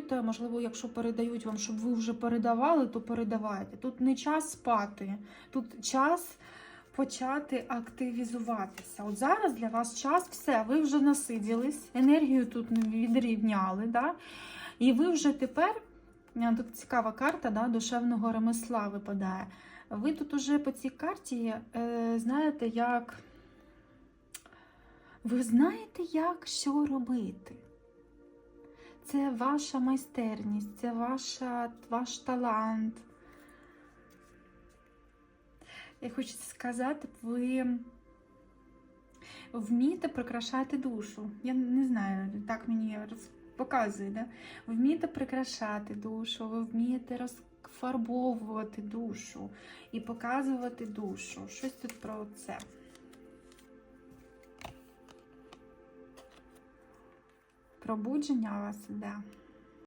контактуйте. Можливо, якщо передають вам, щоб ви вже передавали, то передавайте. Тут не час спати, тут час почати активізуватися. От зараз для вас час, все, ви вже насиділись, енергію тут відрівняли, да? і ви вже тепер. Тут цікава карта да, душевного ремесла випадає. Ви тут уже по цій карті е, знаєте, як. Ви знаєте, як що робити. Це ваша майстерність, це ваша, ваш талант. Я хочу сказати, ви вмієте прикрашати душу. Я не знаю, так мені показує, да? Ви вмієте прикрашати душу, ви вмієте розфарбовувати душу і показувати душу. Щось тут про це. Пробудження у вас іде.